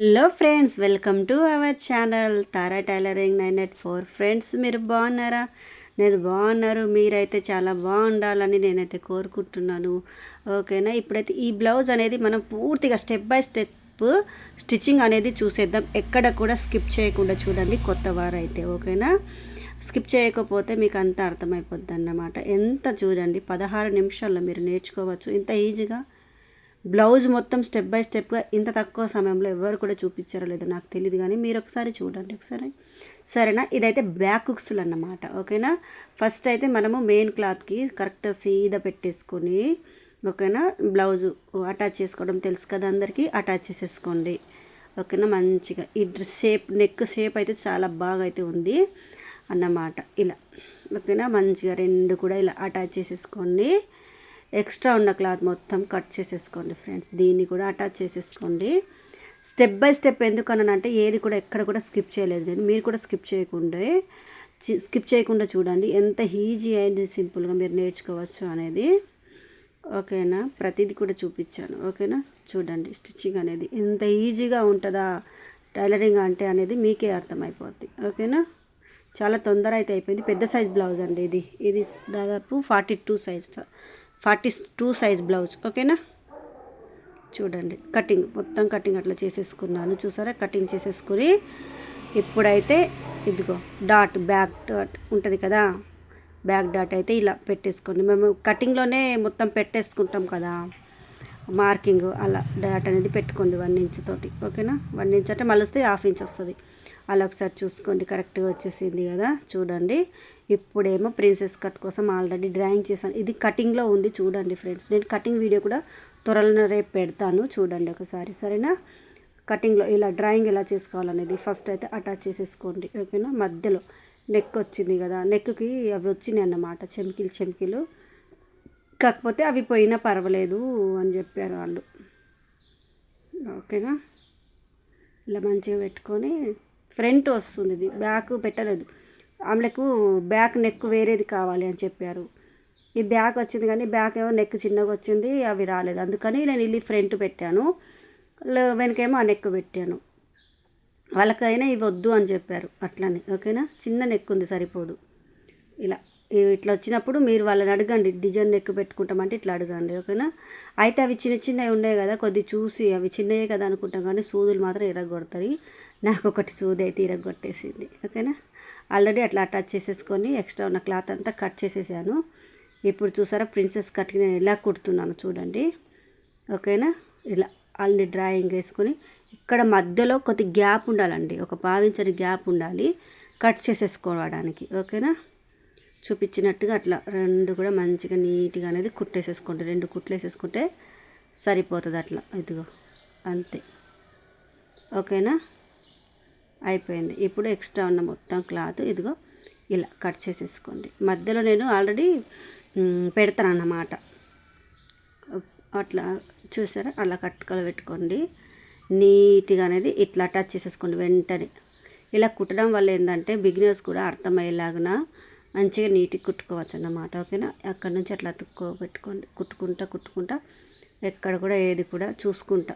Hello friends welcome to our channel Tara tailoring nine eight four. Friends మీరు బాగున్నారా? నేను బాగున్నారు మీరైతే చాలా బాగుండాలని నేనైతే కోరుకుంటున్నాను. ఓకేనా? ఇప్పుడైతే ఈ బ్లౌజ్ అనేది మనం పూర్తిగా స్టెప్ బై స్టెప్ స్టిచ్చింగ్ అనేది చూసేద్దాం. ఎక్కడ కూడా స్కిప్ చేయకుండా చూడండి కొత్త వారు అయితే ఓకేనా? స్కిప్ చేయకపోతే మీకు అంత అర్థమైపోద్ది అన్నమాట ఎంత చూడండి పదహారు నిమిషాల్లో మీరు నేర్చుకోవచ్చు. ఇంత ఈజీగా? బ్లౌజ్ మొత్తం స్టెప్ బై స్టెప్గా ఇంత తక్కువ సమయంలో ఎవరు కూడా చూపించారో లేదో నాకు తెలియదు కానీ మీరు ఒకసారి చూడండి ఒకసారి. సరేనా? ఇదైతే బ్యాక్ హుక్స్లు అన్నమాట. ఓకేనా? ఫస్ట్ అయితే మనము మెయిన్ క్లాత్కి కరెక్ట్ సీదా పెట్టేసుకొని ఓకేనా? బ్లౌజు అటాచ్ చేసుకోవడం తెలుసు కదా అందరికీ? అటాచ్ చేసేసుకోండి. ఓకేనా? మంచిగా ఈ డ్రెస్ షేప్ నెక్ షేప్ అయితే చాలా బాగా అయితే ఉంది అన్నమాట. ఇలా ఓకేనా? మంచిగా రెండు కూడా ఇలా అటాచ్ చేసేసుకోండి. ఎక్స్ట్రా ఉన్న క్లాత్ మొత్తం కట్ చేసేసుకోండి ఫ్రెండ్స్. దీన్ని కూడా అటాచ్ చేసేసుకోండి. స్టెప్ బై స్టెప్ ఎందుకనంటే ఏది కూడా ఎక్కడ కూడా స్కిప్ చేయలేదు నేను. మీరు కూడా స్కిప్ చేయకుండా స్కిప్ చేయకుండా చూడండి. ఎంత ఈజీ అయింది సింపుల్గా మీరు నేర్చుకోవచ్చు అనేది. ఓకేనా? ప్రతిదీ కూడా చూపించాను. ఓకేనా? చూడండి. స్టిచ్చింగ్ అనేది ఎంత ఈజీగా ఉంటుందా? టైలరింగ్ అంటే అనేది మీకే అర్థమైపోద్ది. ఓకేనా? చాలా తొందర అయితే అయిపోయింది. పెద్ద సైజ్ బ్లౌజ్ అండి ఇది. ఇది దాదాపు forty two size forty two size blouse ఓకేనా? చూడండి కటింగ్ మొత్తం కటింగ్ అట్లా చేసేసుకున్నాను. చూసారా? కటింగ్ చేసేసుకుని ఇప్పుడైతే ఇదిగో డాట్ బ్యాక్ డాట్ ఉంటుంది కదా? బ్యాక్ డాట్ అయితే ఇలా పెట్టేసుకోండి. మేము కటింగ్లోనే మొత్తం పెట్టేసుకుంటాం కదా? మార్కింగ్ అలా డాట్ అనేది పెట్టుకోండి వన్ ఇంచ్ తోటి ఓకేనా? వన్ ఇంచ్ అంటే మళ్ళీ వస్తే హాఫ్ ఇంచ్ వస్తుంది. అలా ఒకసారి చూసుకోండి కరెక్ట్గా వచ్చేసింది కదా? చూడండి. ఇప్పుడేమో ప్రిన్సెస్ కట్ కోసం ఆల్రెడీ డ్రాయింగ్ చేశాను. ఇది కటింగ్లో ఉంది చూడండి ఫ్రెండ్స్. నేను కటింగ్ వీడియో కూడా త్వరలో రేపు పెడతాను చూడండి ఒకసారి. సరేనా? కటింగ్లో ఇలా డ్రాయింగ్ ఎలా చేసుకోవాలనేది ఫస్ట్ అయితే అటాచ్ చేసేసుకోండి. ఓకేనా? మధ్యలో నెక్ వచ్చింది కదా నెక్కి అవి వచ్చినాయి అన్నమాట. చెమికిలు చెమికిలు. కాకపోతే అవి పోయినా పర్వాలేదు అని చెప్పారు వాళ్ళు. ఓకేనా? ఇలా మంచిగా పెట్టుకొని ఫ్రంట్ వస్తుంది ఇది. బ్యాక్ పెట్టలేదు. ఆమెకు బ్యాక్ నెక్ వేరేది కావాలి అని చెప్పారు. ఈ బ్యాక్ వచ్చింది కానీ బ్యాక్ ఏమో నెక్ చిన్నగా వచ్చింది అవి రాలేదు. అందుకని నేను ఇల్లు ఫ్రంట్ పెట్టాను. వెనకేమో ఆ నెక్ పెట్టాను. వాళ్ళకైనా ఇవి వద్దు అని చెప్పారు. అట్లనే ఓకేనా? చిన్న నెక్ ఉంది సరిపోదు. ఇలా ఇట్లా వచ్చినప్పుడు మీరు వాళ్ళని అడగండి. డిజైన్ నెక్ పెట్టుకుంటామంటే ఇట్లా అడగండి ఓకేనా? అయితే అవి చిన్న చిన్నవి ఉన్నాయి కదా కొద్ది చూసి అవి చిన్నవే కదా అనుకుంటాం కానీ సూదులు మాత్రం ఇరగొడతాయి నాకు ఒకటి సూది అయితే ఇరగొట్టేసింది ఓకేనా? ఆల్రెడీ అట్లా అటాచ్ చేసేసుకొని ఎక్స్ట్రా ఉన్న క్లాత్ అంతా కట్ చేసేసాను. ఇప్పుడు చూసారా ప్రిన్సెస్ కట్కి నేను ఇలా కుడుతున్నాను చూడండి. ఓకేనా? ఇలా ఆల్రెడీ డ్రాయింగ్ వేసుకొని ఇక్కడ మధ్యలో కొద్ది గ్యాప్ ఉండాలండి. ఒక పావించని గ్యాప్ ఉండాలి. కట్ చేసేసుకోవడానికి. ఓకేనా? చూపించినట్టుగా అట్లా రెండు కూడా మంచిగా నీట్గా అనేది కుట్టేసేసుకోండి. రెండు కుట్లు వేసేసుకుంటే సరిపోతుంది అట్లా. ఇదిగో అంతే. ఓకేనా? అయిపోయింది. ఇప్పుడు ఎక్స్ట్రా ఉన్న మొత్తం క్లాత్ ఇదిగో ఇలా కట్ చేసేసుకోండి. మధ్యలో నేను ఆల్రెడీ పెడతాను అన్నమాట అట్లా చూసారా? అలా కట్టుకలు పెట్టుకోండి నీట్గా అనేది ఇట్లా టచ్ చేసేసుకోండి వెంటనే. ఇలా కుట్టడం వల్ల ఏంటంటే బిగినర్స్ కూడా అర్థమయ్యేలాగా మంచిగా నీట్గా కుట్టుకోవచ్చు అన్నమాట ఓకేనా? అక్కడ నుంచి అట్లా అతుక్కో పెట్టుకోండి కుట్టుకుంటా కుట్టుకుంటా ఎక్కడ కూడా ఏది కూడా చూసుకుంటా.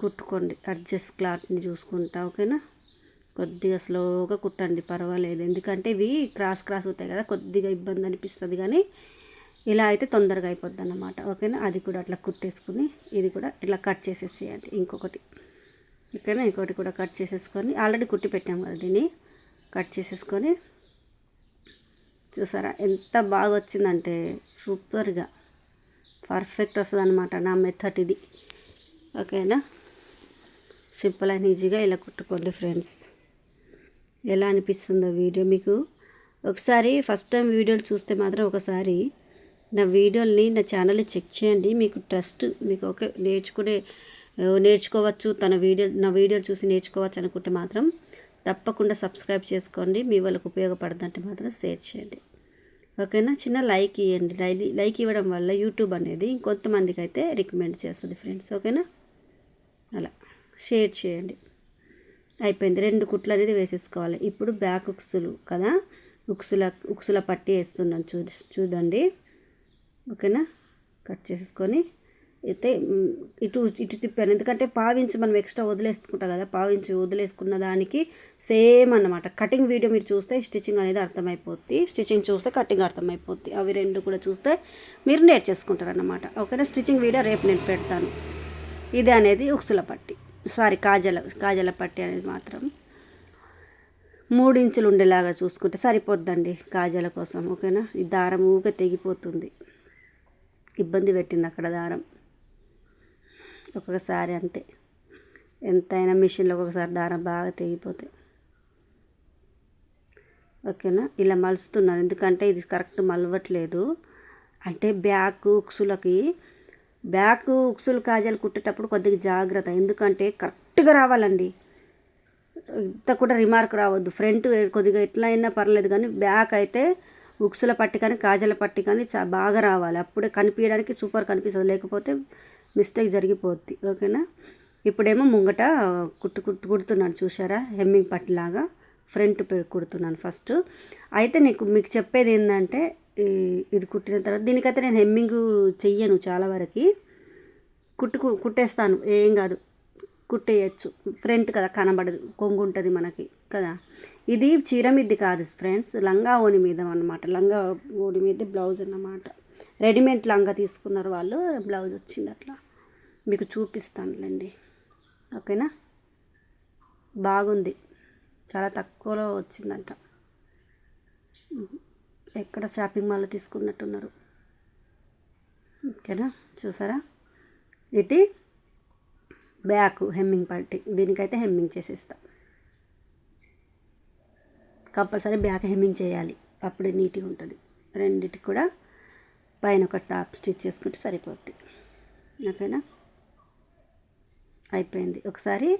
కుట్టుకోండి. అడ్జస్ట్ క్లాత్ని చూసుకుంటా ఓకేనా? కొద్దిగా స్లోగా కుట్టండి పర్వాలేదు. ఎందుకంటే ఇవి క్రాస్ క్రాస్ ఉంటాయి కదా కొద్దిగా ఇబ్బంది అనిపిస్తుంది కానీ ఇలా అయితే తొందరగా అయిపోద్ది అన్నమాట ఓకేనా? అది కూడా అట్లా కుట్టేసుకుని ఇది కూడా ఇట్లా కట్ చేసేసేయండి ఇంకొకటి. ఓకేనా? ఇంకొకటి కూడా కట్ చేసేసుకొని ఆల్రెడీ కుట్టి పెట్టాము కదా దీన్ని కట్ చేసేసుకొని. చూసారా? ఎంత బాగా వచ్చిందంటే సూపర్గా పర్ఫెక్ట్ వస్తుంది అనమాట నా మెథడ్ ఇది ఓకేనా? సింపుల్ అండ్ ఈజీగా ఇలా కుట్టుకోండి ఫ్రెండ్స్. ఎలా అనిపిస్తుందో వీడియో మీకు. ఒకసారి ఫస్ట్ టైం వీడియోలు చూస్తే మాత్రం ఒకసారి నా వీడియోని నా ఛానల్ని చెక్ చేయండి. మీకు ట్రస్ట్ మీకు ఓకే నేర్చుకునే నేర్చుకోవచ్చు తన వీడియో నా వీడియోలు చూసి నేర్చుకోవచ్చు అనుకుంటే మాత్రం తప్పకుండా సబ్స్క్రైబ్ చేసుకోండి. మీ వాళ్ళకు ఉపయోగపడదంటే మాత్రం షేర్ చేయండి. ఓకేనా? చిన్న లైక్ ఇవ్వండి. లైక్ ఇవ్వడం వల్ల యూట్యూబ్ అనేది ఇంకొంతమందికి అయితే రికమెండ్ చేస్తుంది ఫ్రెండ్స్. ఓకేనా? అలా. షేర్ చేయండి. అయిపోయింది. రెండు కుట్లు అనేది వేసేసుకోవాలి. ఇప్పుడు బ్యాక్ ఉక్సులు కదా? ఉక్సుల ఉక్సుల పట్టి వేస్తున్నాను చూ చూడండి. ఓకేనా? కట్ చేసుకొని అయితే ఇటు ఇటు తిప్పాను. ఎందుకంటే పావించి మనం ఎక్స్ట్రా వదిలేసుకుంటాం కదా? పావించి వదిలేసుకున్న దానికి సేమ్ అన్నమాట. కటింగ్ వీడియో మీరు చూస్తే స్టిచ్చింగ్ అనేది అర్థమైపోద్ది. స్టిచ్చింగ్ చూస్తే కటింగ్ అర్థమైపోద్ది. అవి రెండు కూడా చూస్తే మీరు నేర్చేసుకుంటారు అన్నమాట ఓకేనా? స్టిచ్చింగ్ వీడియో రేపు నేను పెడతాను. ఇది అనేది ఉక్సుల పట్టి. సారీ కాజల కాజల పట్టి అనేది మాత్రం మూడు ఇంచులు ఉండేలాగా చూసుకుంటే సరిపోద్దండి కాజల కోసం ఓకేనా? ఈ దారం ఊక తెగిపోతుంది. ఇబ్బంది పెట్టింది అక్కడ దారం. ఒక్కొక్కసారి అంతే. ఎంతైనా మిషన్లో ఒక్కొక్కసారి దారం బాగా తెగిపోతాయి ఓకేనా? ఇలా మలుస్తున్నాను ఎందుకంటే ఇది కరెక్ట్ మలవట్లేదు. అంటే బ్యాక్ ఉక్సులకి బ్యాక్ ఉక్సులు కాజాలు కుట్టేటప్పుడు కొద్దిగా జాగ్రత్త. ఎందుకంటే కరెక్ట్గా రావాలండి. ఇంత కూడా రిమార్క్ రావద్దు. ఫ్రంట్ కొద్దిగా ఎట్లా అయినా పర్లేదు కానీ బ్యాక్ అయితే ఉక్సుల పట్టి కానీ కాజల పట్టి కానీ చా బాగా రావాలి. అప్పుడే కనిపించడానికి సూపర్ కనిపిస్తుంది. లేకపోతే మిస్టేక్ జరిగిపోద్ది. ఓకేనా? ఇప్పుడేమో ముంగట కుట్టు కుట్టు కుడుతున్నాను. చూసారా హెమ్మింగ్ పట్టిలాగా ఫ్రంట్ కుడుతున్నాను ఫస్ట్. అయితే నీకు మీకు చెప్పేది ఏంటంటే ఇది కుట్టిన తర్వాత దీనికైతే నేను హెమ్మింగ్ చెయ్యను చాలా వరకు. కుట్టు కుట్టేస్తాను. ఏం కాదు. కుట్టేయచ్చు. ఫ్రంట్ కదా కనబడదు. కొంగు ఉంటుంది మనకి కదా. ఇది చీర మీది కాదు ఫ్రెండ్స్. లంగా ఓని మీద అన్నమాట. లంగా ఓని మీద బ్లౌజ్ అన్నమాట. రెడీమేడ్ లంగా తీసుకున్నారు వాళ్ళు. బ్లౌజ్ వచ్చింది అట్లా. మీకు చూపిస్తానులేండి. ఓకేనా? బాగుంది. చాలా తక్కువలో వచ్చిందంట. ఎక్కడ షాపింగ్ మాల్లో తీసుకున్నట్టున్నారు. ఓకేనా? చూసారా? ఇది బ్యాక్ హెమ్మింగ్ పార్టీ. దీనికైతే హెమ్మింగ్ చేసేస్తా. కంపల్సరీ బ్యాక్ హెమ్మింగ్ చేయాలి. అప్పుడే నీట్గా ఉంటుంది. రెండిటికి కూడా పైన ఒక టాప్ స్టిచ్ చేసుకుంటే సరిపోద్ది. ఓకేనా? అయిపోయింది. ఒకసారి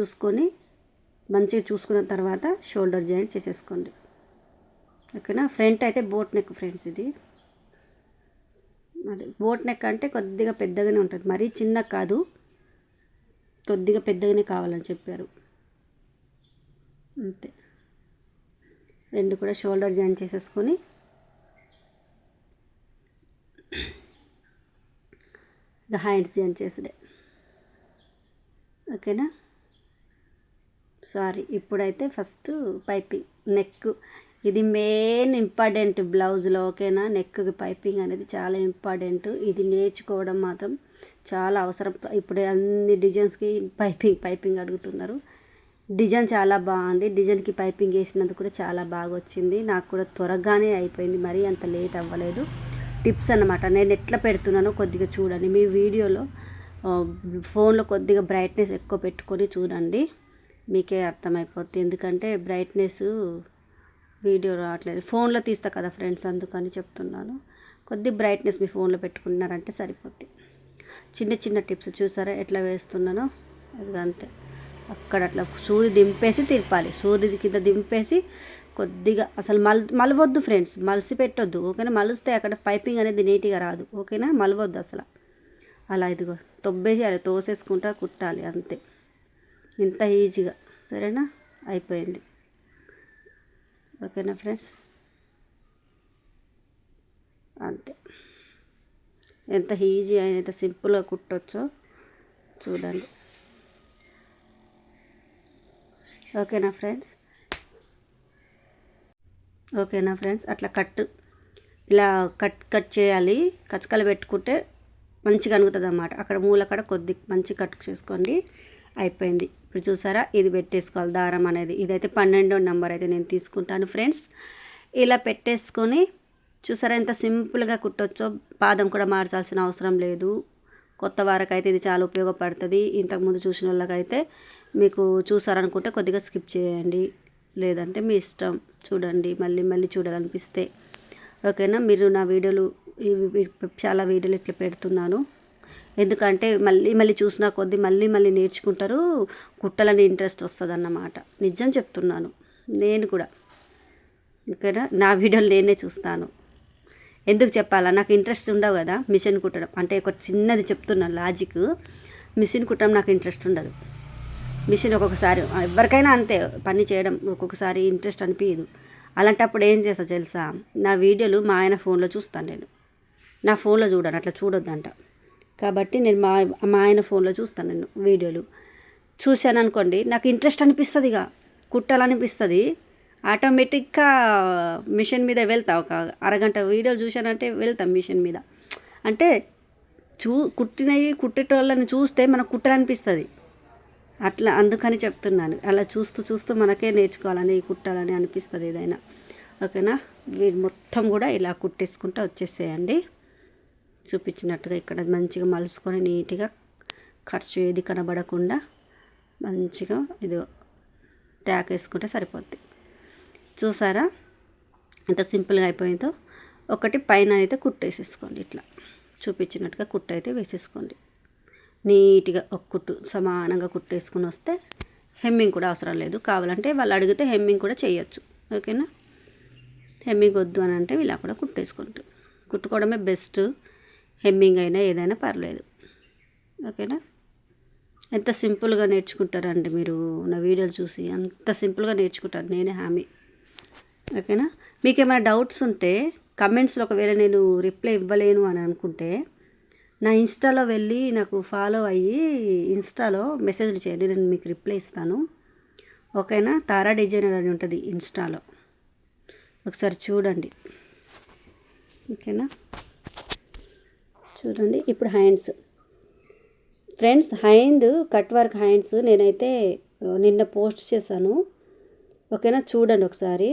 చూసుకొని మంచిగా చూసుకున్న తర్వాత షోల్డర్ జాయింట్ చేసేసుకోండి. ఓకేనా? ఫ్రంట్ అయితే బోట్ నెక్ ఫ్రెండ్స్ ఇది. అది బోట్ నెక్ అంటే కొద్దిగా పెద్దగానే ఉంటుంది. మరీ చిన్న కాదు. కొద్దిగా పెద్దగానే కావాలని చెప్పారు. అంతే. రెండు కూడా షోల్డర్ జాయిన్ చేసేసుకొని. ఇక హ్యాండ్స్ జాయిన్ చేసుడే ఓకేనా? సారీ ఇప్పుడైతే ఫస్ట్ పైపింగ్ నెక్ ఇది మెయిన్ ఇంపార్టెంట్ బ్లౌజ్లో ఓకేనా? నెక్కి పైపింగ్ అనేది చాలా ఇంపార్టెంట్ ఇది నేర్చుకోవడం మాత్రం చాలా అవసరం. ఇప్పుడు అన్ని డిజైన్స్కి పైపింగ్ పైపింగ్ అడుగుతున్నారు. డిజైన్ చాలా బాగుంది. డిజైన్కి పైపింగ్ వేసినందుకు కూడా చాలా బాగా వచ్చింది. నాకు కూడా త్వరగానే అయిపోయింది. మరీ అంత లేట్ అవ్వలేదు. టిప్స్ అన్నమాట. నేను ఎట్లా పెడుతున్నానో కొద్దిగా చూడండి. మీ వీడియోలో ఫోన్లో కొద్దిగా బ్రైట్నెస్ ఎక్కువ పెట్టుకొని చూడండి. మీకే అర్థమైపోతుంది ఎందుకంటే బ్రైట్నెస్ వీడియో రావట్లేదు. ఫోన్లో తీస్తా కదా ఫ్రెండ్స్ అందుకని చెప్తున్నాను. కొద్ది బ్రైట్నెస్ మీ ఫోన్లో పెట్టుకున్నారంటే సరిపోద్ది. చిన్న చిన్న టిప్స్ చూసారా? ఎట్లా వేస్తున్నానో? అది అంతే. అక్కడ అట్లా సూది దింపేసి తిప్పాలి. సూది కింద దింపేసి కొద్దిగా అసలు మల్ మలవద్దు ఫ్రెండ్స్. మలిసి పెట్టొద్దు ఓకేనా? మలిస్తే అక్కడ పైపింగ్ అనేది నీట్గా రాదు. ఓకేనా? మలవద్దు అసలు. అలా ఇదిగో తొబ్బేసేయాలి. తోసేసుకుంటా కుట్టాలి. అంతే. ఇంత ఈజీగా. సరేనా? అయిపోయింది. ఓకేనా ఫ్రెండ్స్? అంతే. ఎంత ఈజీ అయిన ఎంత సింపుల్గా కుట్టొచ్చో చూడండి. ఓకేనా ఫ్రెండ్స్? ఓకేనా ఫ్రెండ్స్? అట్లా కట్ ఇలా కట్ కట్ చేయాలి. కచ్చకలు పెట్టుకుంటే మంచిగా అనుగుతుంది అన్నమాట అక్కడ మూల కాడ కొద్ది మంచి కట్ చేసుకోండి. అయిపోయింది. ఇప్పుడు చూసారా? ఇది పెట్టేసుకోవాలి దారం అనేది. ఇదైతే పన్నెండో నెంబర్ అయితే నేను తీసుకుంటాను ఫ్రెండ్స్. ఇలా పెట్టేసుకొని చూసారా ఎంత సింపుల్గా కుట్టొచ్చో. పాదం కూడా మార్చాల్సిన అవసరం లేదు. కొత్త వారికైతే ఇది చాలా ఉపయోగపడుతుంది. ఇంతకుముందు చూసిన వాళ్ళకైతే మీకు చూసారనుకుంటే కొద్దిగా స్కిప్ చేయండి. లేదంటే మీ ఇష్టం. చూడండి. మళ్ళీ మళ్ళీ చూడాలనిపిస్తే. ఓకేనా? మీరు నా వీడియోలు ఇవి చాలా వీడియోలు ఇట్లా పెడుతున్నాను. ఎందుకంటే మళ్ళీ మళ్ళీ చూసిన కొద్దీ మళ్ళీ మళ్ళీ నేర్చుకుంటారు కుట్టాలని ఇంట్రెస్ట్ వస్తుంది అన్నమాట నిజం చెప్తున్నాను నేను కూడా. ఓకేనా? నా వీడియోలు నేనే చూస్తాను. ఎందుకు చెప్పాలా? నాకు ఇంట్రెస్ట్ ఉండవు కదా మిషన్ కుట్టడం. అంటే ఒక చిన్నది చెప్తున్నాను లాజిక్ మిషన్ కుట్టడం నాకు ఇంట్రెస్ట్ ఉండదు. మిషన్ ఒక్కొక్కసారి ఎవరికైనా అంతే పని చేయడం ఒక్కొక్కసారి ఇంట్రెస్ట్ అనిపించదు అలాంటప్పుడు ఏం చేస్తా తెలుసా? నా వీడియోలు మా ఆయన ఫోన్లో చూస్తాను నేను. నా ఫోన్లో చూడను అట్లా చూడొద్దంట. కాబట్టి నేను మా మా ఆయన ఫోన్లో చూస్తాను నేను వీడియోలు. చూశాను అనుకోండి నాకు ఇంట్రెస్ట్ అనిపిస్తుంది ఇక. కుట్టాలనిపిస్తుంది. ఆటోమేటిక్గా మిషన్ మీద వెళ్తా ఒక అరగంట వీడియోలు చూశానంటే వెళ్తాం మిషన్ మీద. అంటే చూ కుట్టినవి కుట్టేటోళ్ళని చూస్తే మనకు కుట్టాలనిపిస్తుంది. అట్లా అందుకని చెప్తున్నాను. అలా చూస్తూ చూస్తూ మనకే నేర్చుకోవాలని కుట్టాలని అనిపిస్తుంది ఏదైనా. ఓకేనా? వీడు మొత్తం కూడా ఇలా కుట్టేసుకుంటూ వచ్చేసేయండి. చూపించినట్టుగా ఇక్కడ మంచిగా మలుసుకొని నీట్గా ఖర్చు ఏది కనబడకుండా మంచిగా ఇది ట్యాక్ వేసుకుంటే సరిపోద్ది. చూసారా? ఎంత సింపుల్గా అయిపోయిందో. ఒకటి పైన అయితే కుట్టేసేసుకోండి ఇట్లా. చూపించినట్టుగా కుట్టు అయితే వేసేసుకోండి. నీట్గా ఒక కుట్టు సమానంగా కుట్టేసుకుని వస్తే హెమ్మింగ్ కూడా అవసరం లేదు. కావాలంటే వాళ్ళు అడిగితే హెమ్మింగ్ కూడా చేయొచ్చు. ఓకేనా? హెమ్మింగ్ వద్దు అని అంటే ఇలా కూడా కుట్టేసుకుంటూ కుట్టుకోవడమే బెస్ట్. హెమ్మింగ్ అయినా ఏదైనా పర్లేదు. ఓకేనా? ఎంత సింపుల్గా నేర్చుకుంటారండి మీరు నా వీడియోలు చూసి. అంత సింపుల్గా నేర్చుకుంటారు. నేనే హామీ. ఓకేనా? మీకు ఏమైనా డౌట్స్ ఉంటే కమెంట్స్లో ఒకవేళ నేను రిప్లై ఇవ్వలేను అని అనుకుంటే నా ఇన్స్టాలో వెళ్ళి నాకు ఫాలో అయ్యి ఇన్స్టాలో మెసేజ్లు చేయండి. నేను మీకు రిప్లై ఇస్తాను. ఓకేనా? తారా డిజైనర్ అని ఉంటుంది ఇన్స్టాలో. ఒకసారి చూడండి. ఓకేనా? చూడండి. ఇప్పుడు hands. Friends hand cut work hands నేనైతే నిన్న పోస్ట్ చేశాను. ఓకేనా? చూడండి ఒకసారి.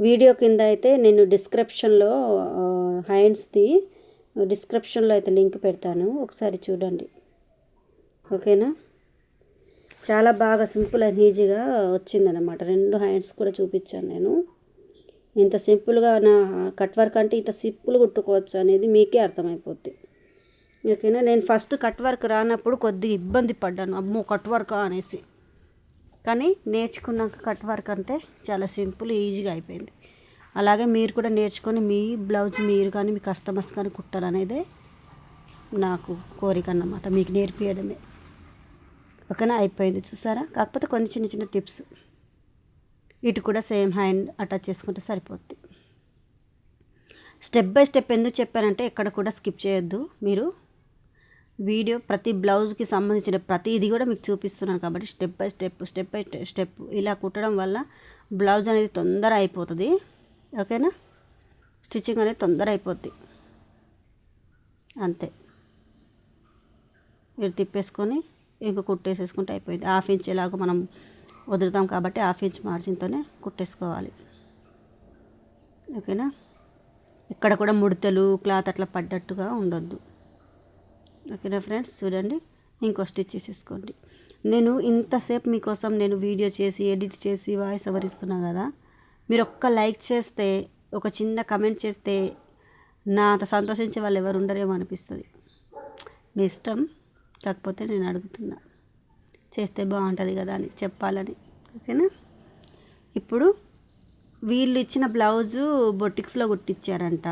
వీడియో కింద అయితే నేను డిస్క్రిప్షన్లో హ్యాండ్స్ది డిస్క్రిప్షన్లో అయితే లింక్ పెడతాను. ఒకసారి చూడండి. ఓకేనా? చాలా బాగా సింపుల్ అండ్ ఈజీగా వచ్చిందనమాట రెండు హ్యాండ్స్ కూడా చూపించాను నేను. ఇంత సింపుల్గా నా కట్ వర్క్ అంటే ఇంత సింపుల్ కుట్టుకోవచ్చు అనేది మీకే అర్థమైపోద్ది. ఓకేనా? నేను ఫస్ట్ కట్ వర్క్ రానప్పుడు కొద్దిగా ఇబ్బంది పడ్డాను. అమ్మో కట్ వర్క్ అనేసి. కానీ నేర్చుకున్నాక కట్ వర్క్ అంటే చాలా సింపుల్ ఈజీగా అయిపోయింది. అలాగే మీరు కూడా నేర్చుకొని మీ బ్లౌజ్ మీరు కానీ మీ కస్టమర్స్ కానీ కుట్టాలనేదే నాకు కోరిక అన్నమాట. మీకు నేర్పించడమే ఓకేనా? అయిపోయింది. చూసారా? కాకపోతే కొన్ని చిన్న చిన్న టిప్స్. ఇటు కూడా సేమ్ హ్యాండ్ అటాచ్ చేసుకుంటే సరిపోద్ది. స్టెప్ బై స్టెప్ ఎందుకు చెప్పానంటే ఎక్కడ కూడా స్కిప్ చేయొద్దు. మీరు వీడియో ప్రతి బ్లౌజ్కి సంబంధించిన ప్రతి ఇది కూడా మీకు చూపిస్తున్నాను కాబట్టి step by step step by step ఇలా కుట్టడం వల్ల బ్లౌజ్ అనేది తొందర అయిపోతుంది. ఓకేనా? స్టిచ్చింగ్ అనేది తొందర అయిపోద్ది. అంతే. మీరు తిప్పేసుకొని ఇంక కుట్టేసేసుకుంటే అయిపోయింది. హాఫ్ ఇంచ్ ఎలాగో మనం వదులుతాం కాబట్టి హాఫ్ ఇంచ్ మార్జిన్తోనే కుట్టేసుకోవాలి. ఓకేనా? ఇక్కడ కూడా ముడతలు క్లాత్ అట్లా పడ్డట్టుగా ఉండొద్దు. ఓకేనా ఫ్రెండ్స్? చూడండి. ఇంకో స్టిచ్ చేసేసుకోండి. నేను ఇంతసేపు మీకోసం నేను వీడియో చేసి ఎడిట్ చేసి వాయిస్ ఓవర్ ఇస్తున్నా కదా మీరు ఒక్క లైక్ చేస్తే ఒక చిన్న కమెంట్ చేస్తే నా అంత సంతోషించే వాళ్ళు ఎవరు ఉండరేమో అనిపిస్తుంది. మీ ఇష్టం? కాకపోతే నేను అడుగుతున్నా. చేస్తే బాగుంటుంది కదా అని చెప్పాలని. ఓకేనా? ఇప్పుడు వీళ్ళు ఇచ్చిన బ్లౌజు బొటిక్స్లో కుట్టించారంట.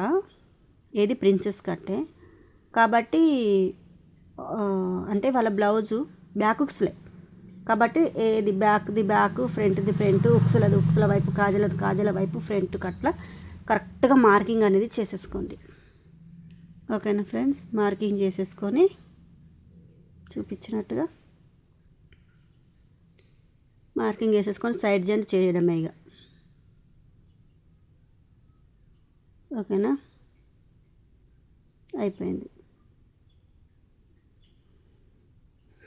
ఏది ప్రిన్సెస్ కట్టే. కాబట్టి అంటే వాళ్ళ బ్లౌజు బ్యాక్ ఉక్స్లే కాబట్టి ఏది బ్యాక్ది బ్యాక్ ఫ్రంట్ది ఫ్రంట్ ఉక్సులది ఉక్సుల వైపు కాజలది కాజల వైపు ఫ్రంట్ కట్ల కరెక్ట్గా మార్కింగ్ అనేది చేసేసుకోండి. ఓకేనా ఫ్రెండ్స్? మార్కింగ్ చేసేసుకొని చూపించినట్టుగా మార్కింగ్ వేసేసుకొని సైడ్ జాయింట్ చేయడమే ఇక. ఓకేనా? అయిపోయింది.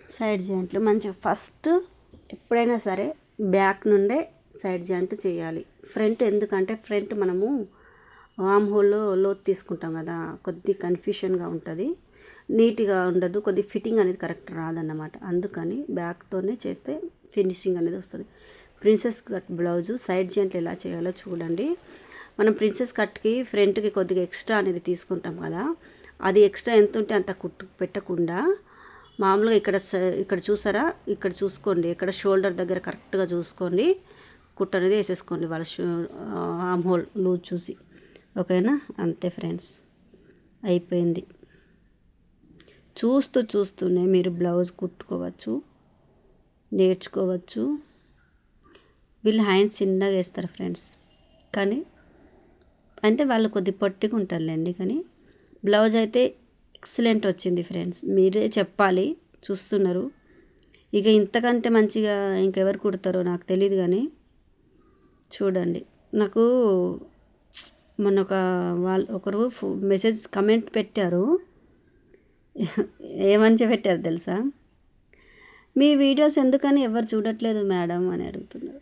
సైడ్ జాయింట్లు మంచిగా ఫస్ట్ ఎప్పుడైనా సరే బ్యాక్ నుండే సైడ్ జాయింట్ చేయాలి. ఫ్రంట్ ఎందుకంటే ఫ్రంట్ మనము వామ్ హోల్లో లోతు తీసుకుంటాం కదా కొద్ది కన్ఫ్యూషన్గా ఉంటుంది. నీట్గా ఉండదు కొద్ది ఫిట్టింగ్ అనేది కరెక్ట్ రాదన్నమాట. అందుకని బ్యాక్తోనే చేస్తే ఫినిషింగ్ అనేది వస్తుంది. ప్రిన్సెస్ కట్ బ్లౌజు సైడ్ జాయింట్లు ఎలా చేయాలో చూడండి. మనం ప్రిన్సెస్ కట్కి ఫ్రంట్కి కొద్దిగా ఎక్స్ట్రా అనేది తీసుకుంటాం కదా. అది ఎక్స్ట్రా ఎంత ఉంటే అంత కుట్టు పెట్టకుండా మామూలుగా ఇక్కడ ఇక్కడ చూసారా? ఇక్కడ చూసుకోండి. ఇక్కడ షోల్డర్ దగ్గర కరెక్ట్గా చూసుకోండి. కుట్టు అనేది వేసేసుకోండి వాళ్ళ షో ఆమ్ హోల్ లూజ్ చూసి. ఓకేనా? అంతే ఫ్రెండ్స్. అయిపోయింది. చూస్తూ చూస్తూనే మీరు బ్లౌజ్ కుట్టుకోవచ్చు నేర్చుకోవచ్చు. వీళ్ళు హ్యాండ్స్ చిన్నగా వేస్తారు ఫ్రెండ్స్. కానీ అంటే వాళ్ళు కొద్ది పొట్టిగా ఉంటారులేండి కానీ బ్లౌజ్ అయితే ఎక్సలెంట్ వచ్చింది ఫ్రెండ్స్. మీరే చెప్పాలి చూస్తున్నారు. ఇక ఇంతకంటే మంచిగా ఇంకెవరు కుడతారో నాకు తెలియదు కానీ చూడండి. నాకు మొన్న ఒక వాళ్ళు ఒకరు మెసేజ్ కమెంట్ పెట్టారు. ఏమని పెట్టారు తెలుసా? మీ వీడియోస్ ఎందుకని ఎవరు చూడట్లేదు మేడం అని అడుగుతున్నారు.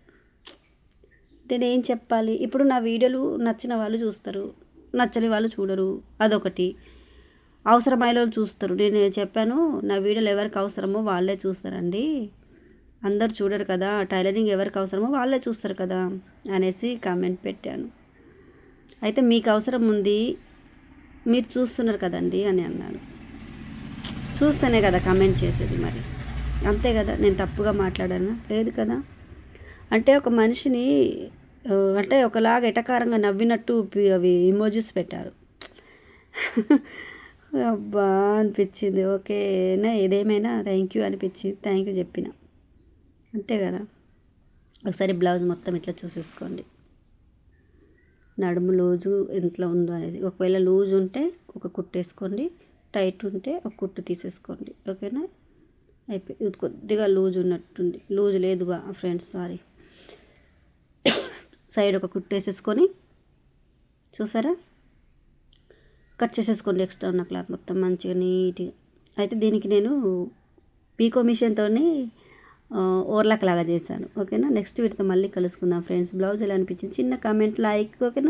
నేను ఏం చెప్పాలి? ఇప్పుడు నా వీడియోలు నచ్చిన వాళ్ళు చూస్తారు నచ్చని వాళ్ళు చూడరు అదొకటి. అవసరమైన వాళ్ళు చూస్తారు. నేను చెప్పాను నా వీడియోలు ఎవరికి అవసరమో వాళ్ళే చూస్తారండి. అందరు చూడరు కదా టైలరింగ్ ఎవరికి అవసరమో వాళ్ళే చూస్తారు కదా అనేసి కామెంట్ పెట్టాను. అయితే మీకు అవసరం ఉంది మీరు చూస్తున్నారు కదండి అని అన్నాను. చూస్తేనే కదా కమెంట్ చేసేది మరి. అంతే కదా నేను తప్పుగా మాట్లాడాను? లేదు కదా? అంటే ఒక మనిషిని అంటే ఒకలాగా ఎటకారంగా నవ్వినట్టు అవి ఇమోజీస్ పెట్టారు. అబ్బా అనిపించింది. ఓకేనా ఏదేమైనా థ్యాంక్ యూ అనిపించింది థ్యాంక్ యూ చెప్పిన. అంతే కదా? ఒకసారి బ్లౌజ్ మొత్తం ఇట్లా చూసేసుకోండి. నడుము లూజు ఎంతలో ఉందో అనేది. ఒకవేళ లూజ్ ఉంటే ఒక కుట్టేసుకోండి. టైట్ ఉంటే ఒక కుట్టు తీసేసుకోండి. ఓకేనా? అయిపోయి ఇది కొద్దిగా లూజ్ ఉన్నట్టుంది. లూజ్ లేదు బా ఫ్రెండ్స్ సారీ. సైడ్ ఒక కుట్టు వేసేసుకొని చూసారా? కట్ చేసేసుకోండి ఎక్స్ట్రా ఉన్న క్లాత్ మొత్తం మంచిగా నీట్గా. అయితే దీనికి నేను పీకో మిషన్తో ఓర్లాక్ లాగా చేశాను. ఓకేనా? నెక్స్ట్ వీటితో మళ్ళీ కలుసుకుందాం ఫ్రెండ్స్. బ్లౌజ్ ఎలా అనిపించింది? చిన్న కామెంట్ లైక్ ఓకేనా?